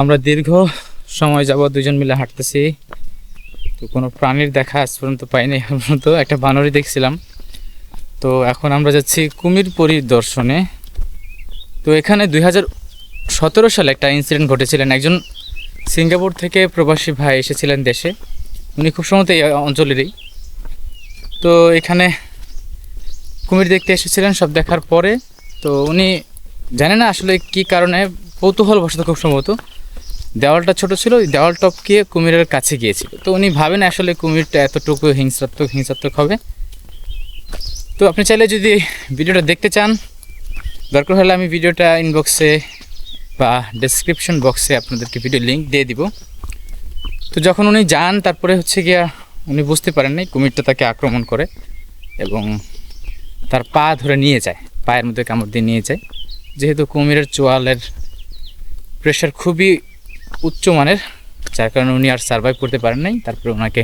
আমরা দীর্ঘ সময় যাব দুজন মিলে হাঁটতেছি। তো কোনো প্রাণীর দেখা আজ পর্যন্ত পাইনি এখন পর্যন্ত একটা বানরই দেখছিলাম। তো এখন আমরা যাচ্ছি কুমির পরিদর্শনে তো এখানে দুই হাজার সতেরো সালে একটা ইনসিডেন্ট ঘটেছিলেন। একজন সিঙ্গাপুর থেকে প্রবাসী ভাই এসেছিলেন দেশে। উনি খুব সম্ভবত এই অঞ্চলেরই। তো এখানে কুমির দেখতে এসেছিলেন সব দেখার পরে। তো উনি জানে না আসলে কি কারণে কৌতূহল বসত খুব সম্ভবত। দেওয়ালটা ছোট ছিল, ওই দেওয়াল টপকে কুমিরের কাছে গিয়েছিল। তো উনি ভাবেন আসলে কুমিরটা এতটুকু হিংসাত্মক হিংসাত্মক হবে। তো আপনি চাইলে যদি ভিডিওটা দেখতে চান, দরকার হলে আমি ভিডিওটা ইনবক্সে বা ডেসক্রিপশন বক্সে আপনাদেরকে ভিডিও লিঙ্ক দিয়ে দিব। তো যখন উনি যান, তারপরে হচ্ছে গিয়া উনি বুঝতে পারেন নাই কুমিরটা তাকে আক্রমণ করে এবং তার পা ধরে নিয়ে যায়, পায়ের মধ্যে কামড় দিয়ে নিয়ে যায়। যেহেতু কুমিরের চোয়ালের প্রেশার খুবই উচ্চমানের যার কারণে উনি আর সার্ভাইভ করতে পারেন নাই। তারপরে ওনাকে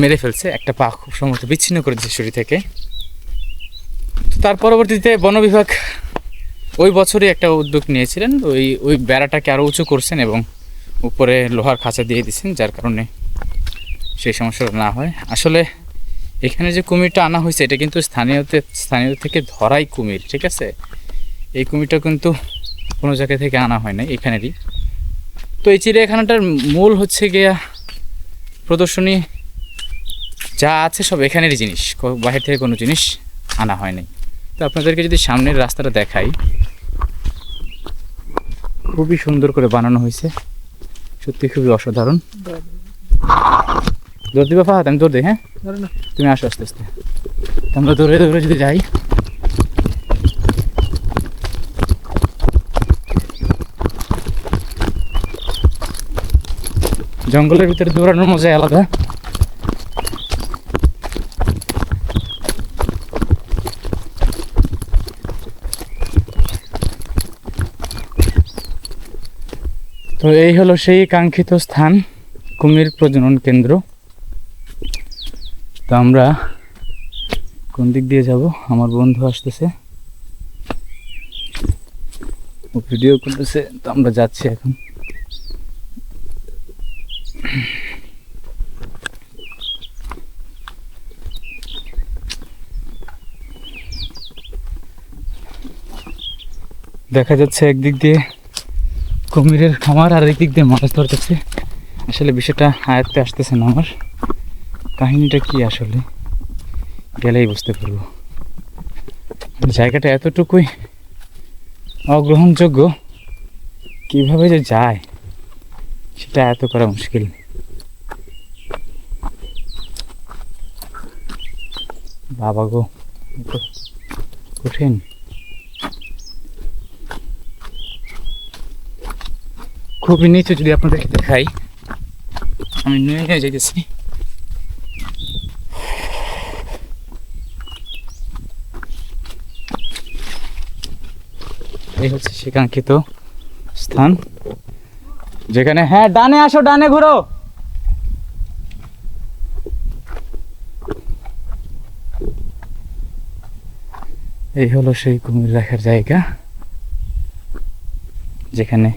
মেরে ফেলছে একটা পা খুব সম্ভবত বিচ্ছিন্ন করে দিচ্ছে শরীর থেকে। তার পরবর্তীতে বন বিভাগ ওই বছরই একটা উদ্যোগ নিয়েছিলেন। ওই ওই বেড়াটাকে আরও উঁচু করছেন এবং উপরে লোহার খাঁচা দিয়ে দিয়েছেন, যার কারণে সেই সমস্যাটা না হয়। আসলে এখানে যে কুমিরটা আনা হয়েছে, এটা কিন্তু স্থানীয়তে, স্থানীয় থেকে ধরাই কুমির, ঠিক আছে? এই কুমিরটা কিন্তু কোনো জায়গা থেকে আনা হয় না এখানেরই। তো এই চিড়িয়াখানাটার মূল হচ্ছে গিয়া প্রদর্শনী। যা আছে সব এখানেরই জিনিস। বাহির থেকে কোনো জিনিস আনা হয়নি তো আপনাদেরকে যদি সামনের রাস্তাটা দেখাই খুবই সুন্দর করে বানানো হয়েছে। সত্যি খুবই অসাধারণ। দৌড় দিবা ফাহাদ আমি দৌড় দিই হ্যাঁ? তুমি আসো আস্তে আস্তে। আমরা দৌড়ে দৌড়ে যদি যাই জঙ্গলের ভিতরে দৌড়ানোর মজাই আলাদা। তো এই হলো সেই কাঙ্ক্ষিত স্থান, কুমির প্রজনন কেন্দ্র। তো আমরা কোন দিক দিয়ে যাব? আমার বন্ধু আসতেছে। ভিডিও করতেছে, তো আমরা যাচ্ছি এখন। দেখা যাচ্ছে একদিক দিয়ে কুমিরের খামার আর একদিক দিয়ে মাছ ধরতেছে আসলে বিষয়টা আয়ত্তে আসতেছে না আমার। কাহিনীটা কি আসলে? গেলেই বুঝতে পারব। জায়গাটা এতটুকুই অগ্রহণযোগ্য, কীভাবে যে যায়? সেটা এত করা মুশকিল বাবা গো কঠিন। খুবই নিচু যদি আপনাদেরকে দেখাই, আমি নিয়ে যাইতেছি। এই হচ্ছে সে স্থান। যেখানে হ্যাঁ ডানে আসো ডানে ঘুরো। এই হলো সেই কুমির রাখার জায়গা যেখানে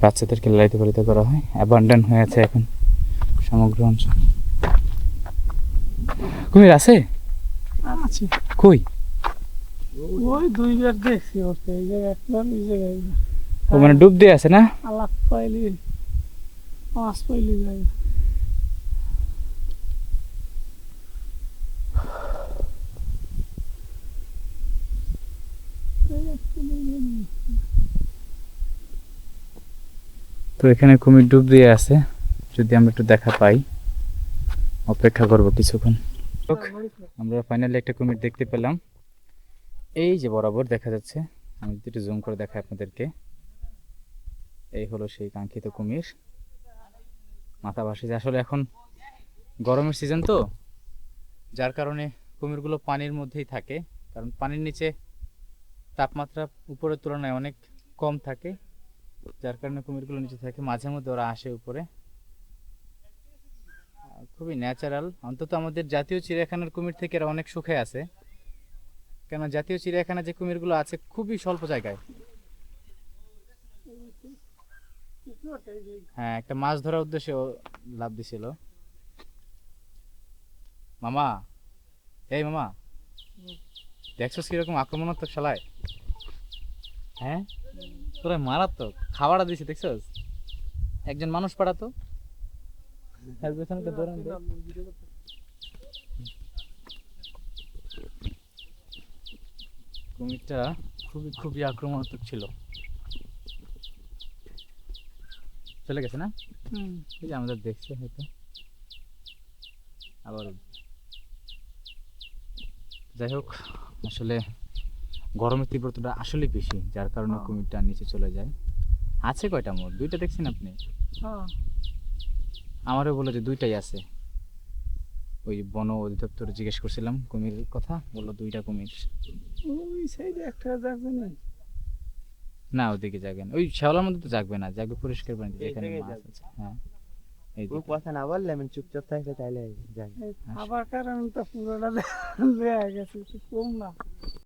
বাচ্চাদেরকে লালিত পালিত করা হয়। অ্যাবান্ডান হয়ে আছে এখন সমগ্র অঞ্চল। কুমির আছে? আছে। কই? ওই দুইবার দেখছি ওকে এই জায়গায় একবার ওই জায়গায় ও মানে ডুব দিয়ে আছে না? আলাপ পাইলি। মাছ পাইলি যায় তো এখানে কুমির ডুব দিয়ে আছে। যদি আমরা একটু দেখা পাই অপেক্ষা করব কিছুক্ষণ। আমরা ফাইনালি একটা কুমির দেখতে পেলাম। এই যে বরাবর দেখা যাচ্ছে। আমি যদি একটু জুম করে দেখাই আপনাদেরকে। এই হলো সেই কাঙ্ক্ষিত কুমির। মাথা ভাসে আসলে এখন গরমের সিজন তো, যার কারণে কুমিরগুলো পানির মধ্যেই থাকে। কারণ পানির নিচে তাপমাত্রা উপরের তুলনায় অনেক কম থাকে, যার কারণে কুমিরগুলো নিচে থাকে। মাঝে মধ্যে ওরা আসে উপরে। খুবই ন্যাচারাল অন্তত আমাদের জাতীয় চিড়িয়াখানার কুমির থেকে এরা অনেক সুখে আছে। কেন জাতীয় চিড়িয়াখানা যে কুমিরগুলো আছে, খুবই স্বল্প জায়গায় ওটাই যে হ্যাঁ একটা মাছ ধরার উদ্দেশ্যে লাভ দিছিল। মামা, এই মামা হুম। দেখছস কীরকম আক্রমণাত্মক শালায়? হ্যাঁ? তোরা মারাত্মক, খাবারটা দিছি, দেখছস? একজন মানুষ পাঠাতো। দে। কুমিরটা খুবই খুবই আক্রমণাত্মক ছিল। চলে গেছে না? এই যে আমাদের দেখছে হয়তো। আবার যাই হোক আসলে গরমের তীব্রতাটা আসলে বেশি যার কারণে। কুমিরটা নিচে চলে যায়। আছে কয়টা মোট দুইটা দেখছেন আপনি? আমারও বলল যে দুইটাই আছে। ওই বন অধিদপ্তর জিজ্ঞেস করছিলাম কুমিরের কথা বলল দুইটা কুমির। ওই সাইডে একটা যাবে না। না ওদিকে যাবেন ওই শ্যাওলার মধ্যে তো জাগবে না জাগবে পরিষ্কার পানিতে এখানে যেখানে মাছ আছে। হ্যাঁ এই ও কথা না বললে আমি চুপচাপ থাকলে তাইলে যাই আবার কারণ তো পুরোটা দেয়া গেছে একটু কম না।